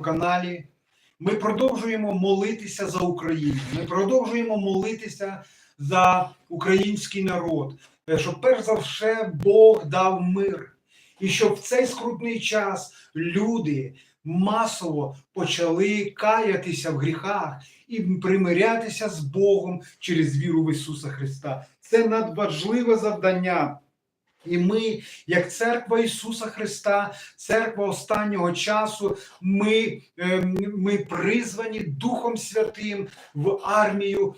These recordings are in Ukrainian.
каналі. Ми продовжуємо молитися за Україну. Ми продовжуємо молитися за український народ, Е, щоб перш за все Бог дав мир. І щоб в цей скрутний час люди масово почали каятися в гріхах і примирятися з Богом через віру в Ісуса Христа. Це надважливе завдання. І ми, як церква Ісуса Христа, церква останнього часу, ми, ем, ми призвані Духом Святим в армію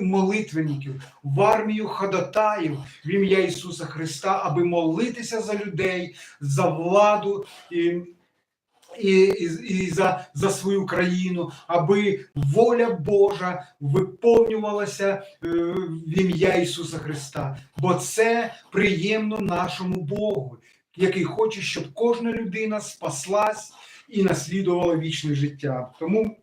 молитвенників, в армію ходатаїв в ім'я Ісуса Христа, аби молитися за людей, за владу. І, і, і, за, за свою країну, аби воля Божа виповнювалася е, в ім'я Ісуса Христа. Бо це приємно нашому Богу, який хоче, щоб кожна людина спаслась і наслідувала вічне життя. Тому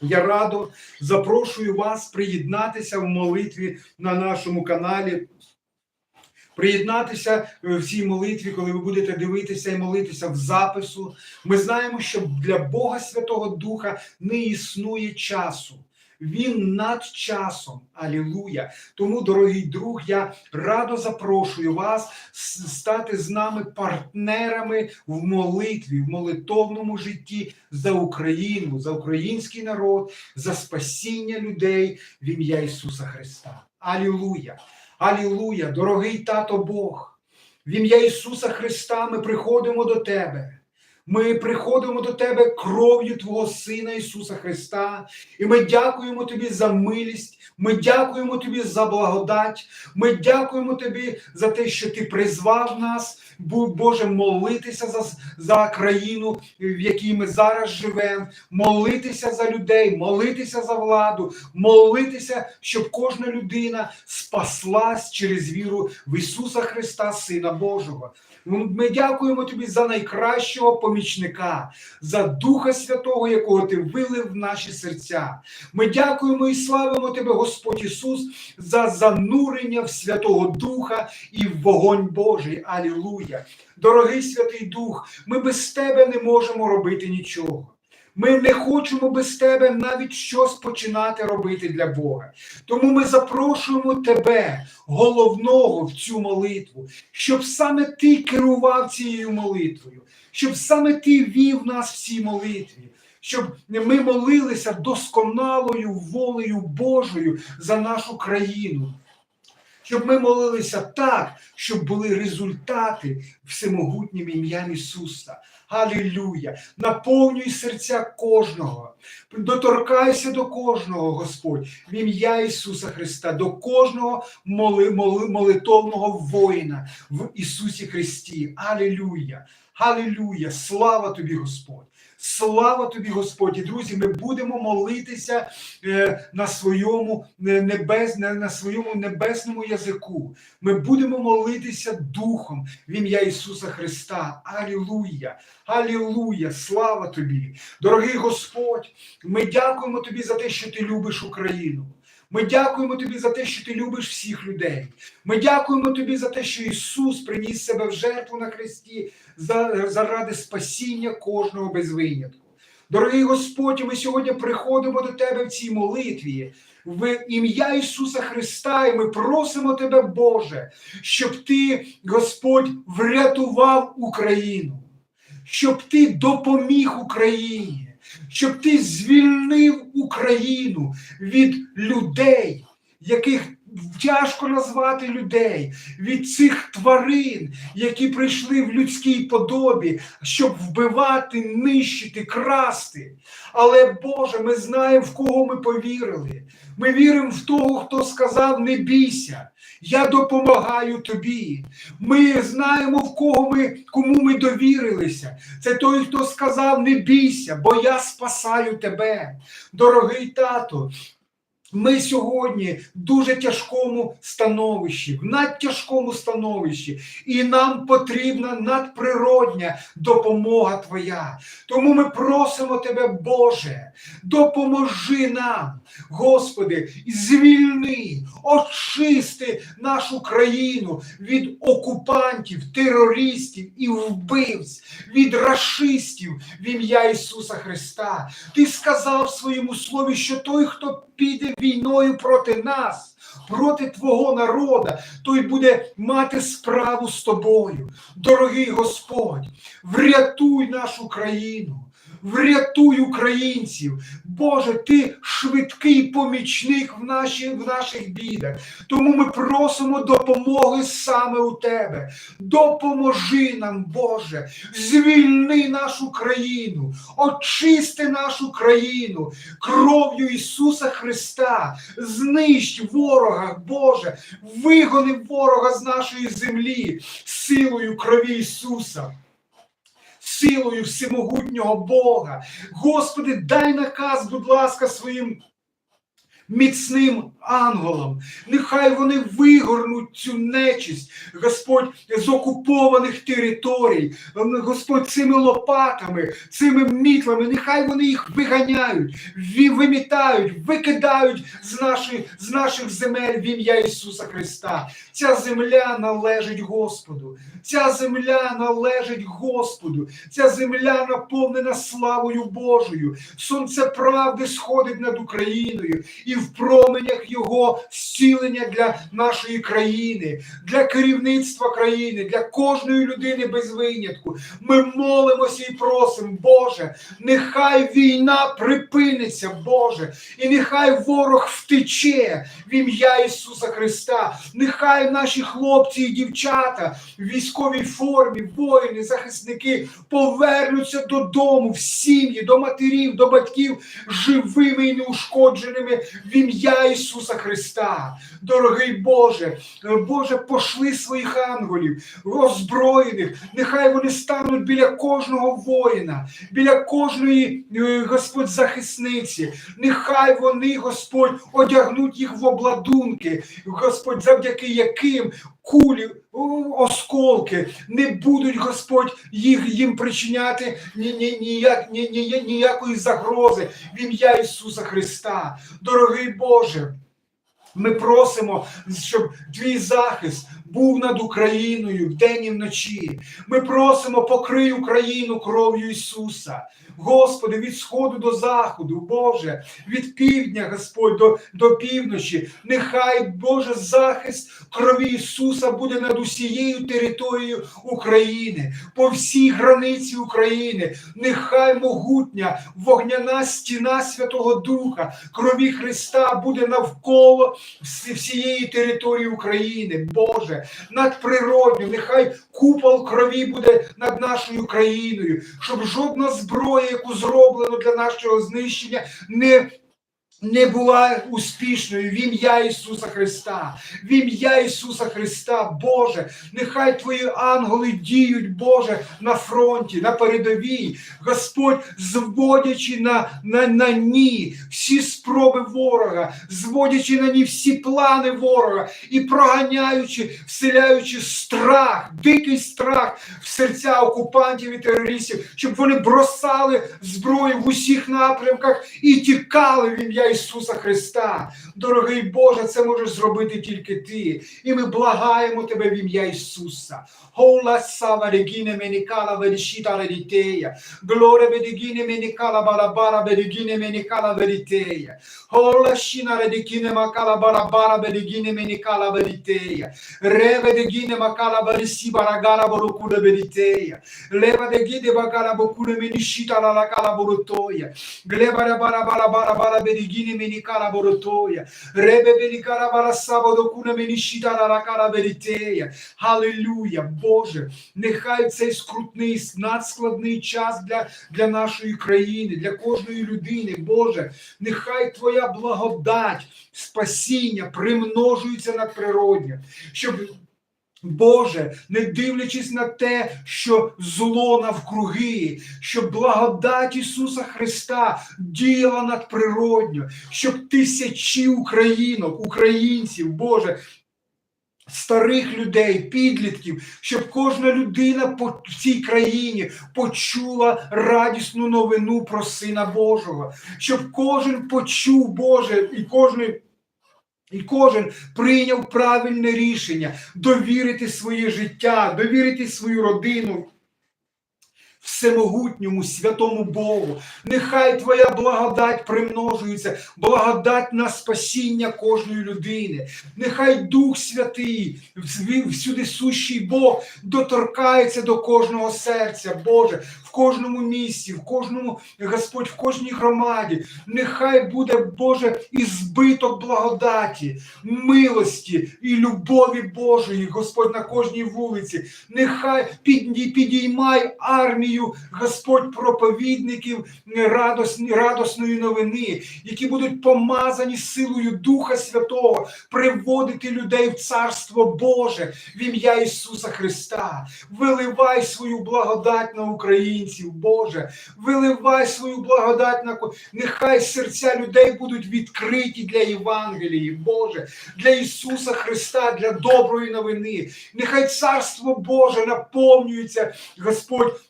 я радо запрошую вас приєднатися в молитві на нашому каналі. Приєднатися е, в цій молитві, коли ви будете дивитися і молитися в запису. Ми знаємо, що для Бога Святого Духа не існує часу. Він над часом. Алілуя. Тому, дорогий друг, я радо запрошую вас стати з нами партнерами в молитві, в молитовному житті за Україну, за український народ, за спасіння людей в ім'я Ісуса Христа. Алілуя! Алілуя! Дорогий тато Бог! В ім'я Ісуса Христа ми приходимо до Тебе. Ми приходимо до Тебе кров'ю Твого Сина Ісуса Христа, і ми дякуємо Тобі за милість, ми дякуємо Тобі за благодать, ми дякуємо Тобі за те, що Ти призвав нас, Боже, молитися за, за країну, в якій ми зараз живемо, молитися за людей, молитися за владу, молитися, щоб кожна людина спаслась через віру в Ісуса Христа, Сина Божого. Ми дякуємо тобі за найкращого помічника, за Духа Святого, якого ти вилив в наші серця. Ми дякуємо і славимо тебе, Господь Ісус, за занурення в Святого Духа і в вогонь Божий. Алілуя! Дорогий Святий Дух, ми без тебе не можемо робити нічого. Ми не хочемо без тебе навіть щось починати робити для Бога. Тому ми запрошуємо тебе, головного в цю молитву, щоб саме ти керував цією молитвою, щоб саме ти вів нас в цій молитві, щоб ми молилися досконалою волею Божою за нашу країну. Щоб ми молилися так, щоб були результати всемогутнім ім'ям Ісуса. Алілюя! Наповнюй серця кожного, доторкайся до кожного, Господь, в ім'я Ісуса Христа, до кожного моли, моли, молитовного воїна в Ісусі Христі. Алілюя! Алілюя! Слава тобі, Господь! Слава тобі, Господь! Друзі, ми будемо молитися е, на своєму е, небес, на своєму небесному язику. Ми будемо молитися Духом в ім'я Ісуса Христа. Алілуя! Алілуя! Слава тобі! Дорогий Господь, ми дякуємо тобі за те, що ти любиш Україну. Ми дякуємо тобі за те, що ти любиш всіх людей. Ми дякуємо тобі за те, що Ісус приніс себе в жертву на хресті заради спасіння кожного без винятку. Дорогий Господь, ми сьогодні приходимо до Тебе в цій молитві в ім'я Ісуса Христа, і ми просимо Тебе, Боже, щоб Ти, Господь, врятував Україну, щоб Ти допоміг Україні, щоб Ти звільнив Україну від людей, яких тяжко назвати людей, від цих тварин, які прийшли в людській подобі, щоб вбивати, нищити, красти. Але Боже, ми знаємо, в кого ми повірили. Ми віримо в того, хто сказав: не бійся, я допомагаю тобі. Ми знаємо, в кого ми, кому ми довірилися. Це той, хто сказав: не бійся, бо я спасаю тебе. Дорогий тато. Ми сьогодні в дуже тяжкому становищі, в надтяжкому становищі, і нам потрібна надприродня допомога Твоя. Тому ми просимо Тебе, Боже, допоможи нам, Господи, звільни, очисти нашу країну від окупантів, терористів і вбивць, від расистів в ім'я Ісуса Христа. Ти сказав в своєму слові, що той, хто піде війною проти нас, проти Твого народа, той буде мати справу з тобою. Дорогий Господь, врятуй нашу країну. Врятуй українців, Боже, ти швидкий помічник в, наші, в наших бідах. Тому ми просимо допомоги саме у Тебе. Допоможи нам, Боже, звільни нашу країну, очисти нашу країну кров'ю Ісуса Христа, знищ ворога, Боже, вигони ворога з нашої землі силою крові Ісуса. Силою всемогутнього Бога. Господи, дай наказ, будь ласка, своїм міцним ангелам. Нехай вони вигорнуть цю нечисть, Господь, з окупованих територій, Господь, цими лопатами, цими мітлами, нехай вони їх виганяють, вимітають, викидають з, нашої, з наших земель в ім'я Ісуса Христа. Ця земля належить Господу. Ця земля належить Господу. Ця земля наповнена славою Божою. Сонце правди сходить над Україною, і в променях його зцілення для нашої країни, для керівництва країни, для кожної людини без винятку. Ми молимося і просимо, Боже, нехай війна припиниться, Боже, і нехай ворог втече в ім'я Ісуса Христа. Нехай наші хлопці і дівчата в військовій формі, воїни, захисники повернуться додому, в сім'ї, до матерів, до батьків живими і неушкодженими в ім'я Ісуса Христа. Дорогий Боже, Боже, пошли своїх ангелів, озброєних, нехай вони стануть біля кожного воїна, біля кожної, е, Господь, захисниці. Нехай вони, Господь, одягнуть їх в обладунки, Господь, завдяки яким кулі, осколки не будуть, Господь, їх їм причиняти ні, ні, ніяк, ні, ні, ніякої загрози в ім'я Ісуса Христа. Дорогий Боже. Ми просимо, щоб твій захист був над Україною вдень і вночі. Ми просимо, покрий Україну кров'ю Ісуса. Господи, від сходу до заходу, Боже, від півдня, Господь, до, до півночі. Нехай Боже захист крові Ісуса буде над усією територією України, по всій границі України. Нехай могутня вогняна стіна Святого Духа, крові Христа буде навколо всієї території України, Боже, над природню, нехай купол крові буде над нашою країною, щоб жодна зброя, яку зроблено для нашого знищення, не не була успішною. В ім'я Ісуса Христа, в ім'я Ісуса Христа, Боже, нехай Твої ангели діють, Боже, на фронті, на передовій, Господь, зводячи на, на, на ні всі спроби ворога, зводячи на ні всі плани ворога і проганяючи, вселяючи страх, дикий страх в серця окупантів і терористів, щоб вони бросали зброю в усіх напрямках і тікали в ім'я Ісуса Христа. Дорогий Боже, це можеш зробити тільки Ти. І ми благаємо Тебе в ім'я Ісуса. Hola sava regine menicala verishita veriteia. Gloria vedigine menicala barabara vedigine menicala veriteia. Hola shina redigine makala barabara vedigine menicala veriteia. Reve digine makala verisi baragara borukuda veriteia. Leva de gide bakala bokune menishita la la kala borutoia. Gleba bara vedigine menicala borutoia. Rebe benicala bara sabado kuna la la kala veriteia. Халилюя, Боже, нехай цей скрутний, надскладний час для, для нашої країни, для кожної людини, Боже, нехай Твоя благодать, спасіння примножується надприродне, щоб Боже, не дивлячись на те, що зло навкруги, щоб благодать Ісуса Христа діяла надприродньо, щоб тисячі українок, українців, Боже, старих людей, підлітків, щоб кожна людина по цій країні почула радісну новину про Сина Божого, щоб кожен почув Боже і кожен. І кожен прийняв правильне рішення довірити своє життя, довірити свою родину всемогутньому святому Богу. Нехай Твоя благодать примножується, благодать на спасіння кожної людини. Нехай Дух Святий, всюди сущий Бог, доторкається до кожного серця, Боже, в кожному місці, в кожному, Господь, в кожній громаді. Нехай буде, Боже, і збиток благодаті, милості і любові Божої, Господь, на кожній вулиці. Нехай підіймай армію, Господь, проповідників радосні, радосної новини, які будуть помазані силою Духа Святого, приводити людей в Царство Боже в ім'я Ісуса Христа. Виливай свою благодать на українців, Боже. Виливай свою благодать на нехай серця людей будуть відкриті для Євангелії, Боже, для Ісуса Христа, для доброї новини. Нехай Царство Боже наповнюється, Господь.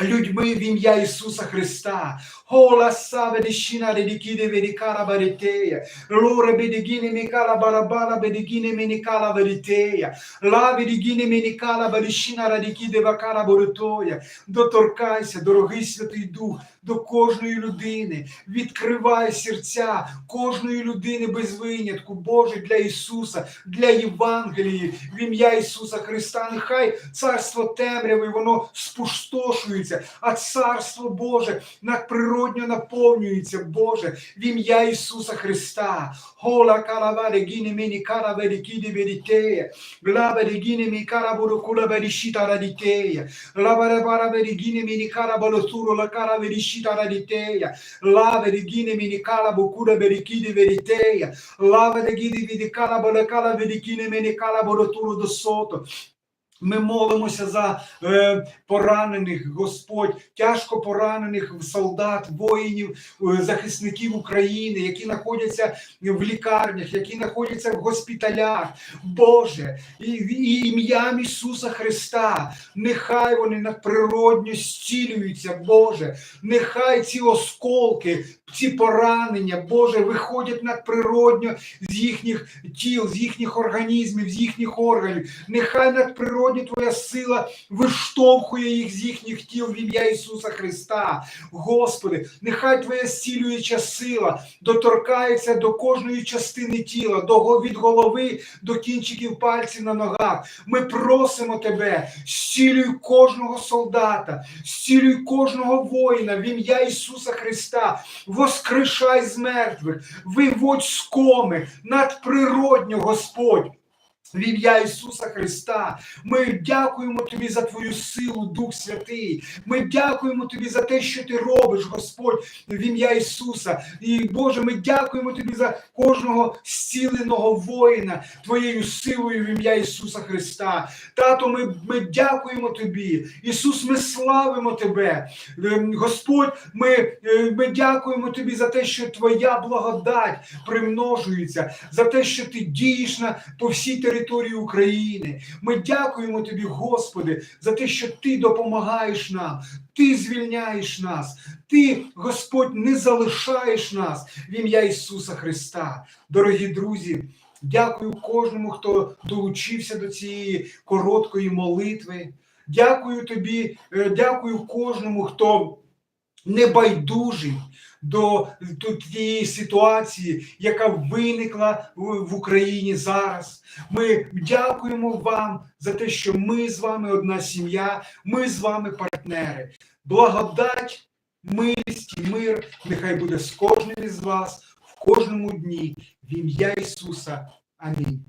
Людьми в ім'я Ісуса Христа. Ола саве дещина редикіде верикара баритея. Лоре бедегіне мекала барабара бедегіне менекала веритея. Ла бедегіне менекала барищина радикіде вакара боритоя. Доторкайся, дорогий Святий Дух, до кожної людини. Відкривай серця кожної людини без винятку. Боже, для Ісуса, для Євангелії, в ім'я Ісуса Христа. Нехай царство темряви, воно спустошується, а царство Боже надприродньо наповнюється, Боже, в ім'я Ісуса Христа. Хола караваре гіне мені каравері кіді верітеє. Главere gine mi cara borocura verishita raditeia. Lavare paravere gine mini cara baloturo la cara verishita raditeia. Lavere gine mini cara bocura verichide veriteia. Lavere gine vidi cara balacala verikine mini cara boroturo do soto. Ми молимося за е, поранених, Господь, тяжко поранених солдат, воїнів, е, захисників України, які знаходяться в лікарнях, які знаходяться в госпіталях. Боже, і, і ім'ям Ісуса Христа, нехай вони надприродньо зцілюються, Боже, нехай ці осколки, ці поранення, Боже, виходять надприродньо з їхніх тіл, з їхніх організмів, з їхніх органів. Нехай надприродньо Твоя сила виштовхує їх з їхніх тіл в ім'я Ісуса Христа. Господи, нехай Твоя зцілююча сила доторкається до кожної частини тіла, до, від голови до кінчиків пальців на ногах. Ми просимо Тебе, зцілюй кожного солдата, зцілюй кожного воїна в ім'я Ісуса Христа, воскрешай з мертвих, виводь з коми надприродньо, Господь. В ім'я Ісуса Христа ми дякуємо Тобі за Твою силу, Дух Святий. Ми дякуємо Тобі за те, що Ти робиш, Господь, в ім'я Ісуса. І Боже, ми дякуємо Тобі за кожного зціленого воїна Твоєю силою в ім'я Ісуса Христа. Тато, ми, ми дякуємо Тобі. Ісус, ми славимо Тебе. Ем, Господь, ми, е, ми дякуємо Тобі за те, що Твоя благодать примножується, за те, що Ти дієш на по всій території України. Ми дякуємо Тобі, Господи, за те, що Ти допомагаєш нам, Ти звільняєш нас, Ти, Господь, не залишаєш нас в ім'я Ісуса Христа. Дорогі друзі, дякую кожному, хто долучився до цієї короткої молитви. Дякую тобі, е, дякую кожному, хто небайдужий до, тієї ситуації, яка виникла в Україні зараз. Ми дякуємо вам за те, що ми з вами одна сім'я, ми з вами партнери. Благодать, милість і мир нехай буде з кожним із вас в кожному дні. В ім'я Ісуса. Амінь.